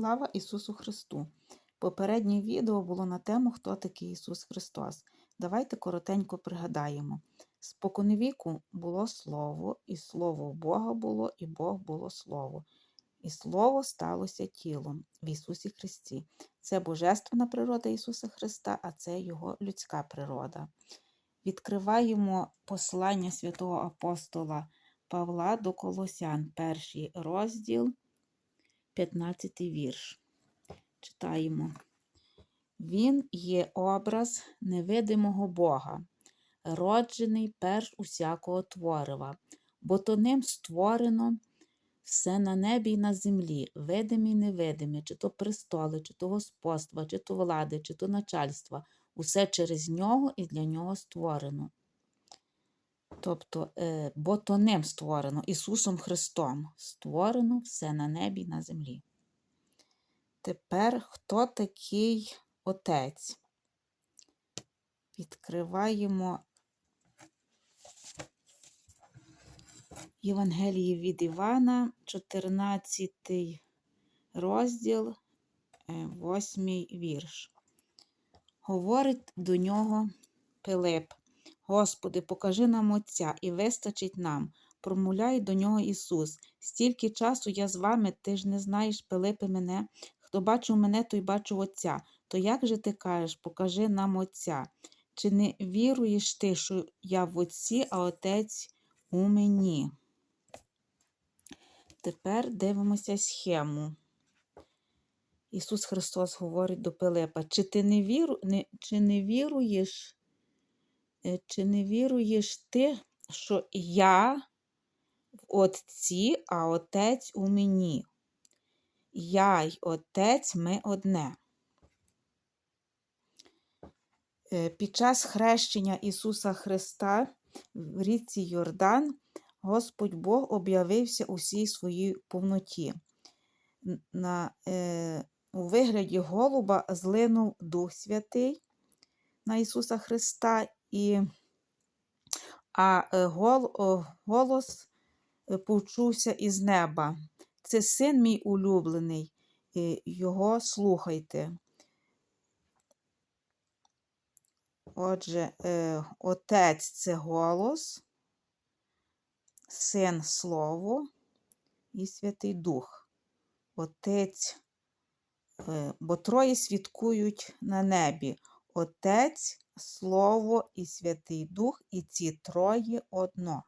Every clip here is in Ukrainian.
Слава Ісусу Христу! Попереднє відео було на тему Хто такий Ісус Христос. Давайте коротенько пригадаємо. Споконвіку було Слово, і Слово Бога було, і Бог було Слово. І Слово сталося тілом в Ісусі Христі. Це Божественна природа Ісуса Христа, а це Його людська природа. Відкриваємо послання святого апостола Павла до Колосян, перший розділ. 15 вірш. Читаємо. Він є образ невидимого Бога, роджений перш усякого творива, бо то ним створено все на небі й на землі, видимі й невидимі, чи то престоли, чи то господства, чи то влади, чи то начальства, усе через нього і для нього створено. Тобто, е, бо то ним створено Ісусом Христом створено все на небі і на землі. Тепер хто такий Отець? Відкриваємо Євангеліє від Івана, 14 розділ, 8 вірш. Говорить до нього Пилип. Господи, покажи нам Отця і вистачить нам. Промовляє до нього Ісус. Стільки часу я з вами, ти ж не знаєш, Пилипи, мене. Хто бачив мене, той бачив Отця. То як же ти кажеш, покажи нам Отця? Чи не віруєш ти, що я в Отці, а Отець у мені? Тепер дивимося схему. Ісус Христос говорить до Пилипа, чи ти не, віру, не, чи не віруєш? Е, чи не віруєш ти, що я в Отці, а Отець у мені? Я й Отець ми одне. Е, під час хрещення Ісуса Христа в річці Йордан Господь Бог об'явився у всій своїй повноті. На, е, У вигляді голуба злинув Дух Святий на Ісуса Христа, і, а е, гол, голос е, почувся із неба. Це син мій улюблений, його слухайте. Отже, е, Отець це голос, Син Слово і Святий Дух. Отець, бо троє свідкують на небі. Отець, Слово і Святий Дух, і ці троє одно.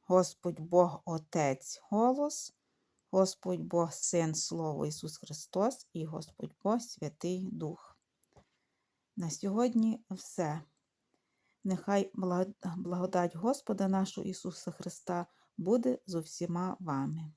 Господь Бог Отець голос, Господь Бог Син Слово Ісус Христос і Господь Бог Святий Дух. На сьогодні все. Нехай благодать Господа нашого Ісуса Христа буде з усіма вами.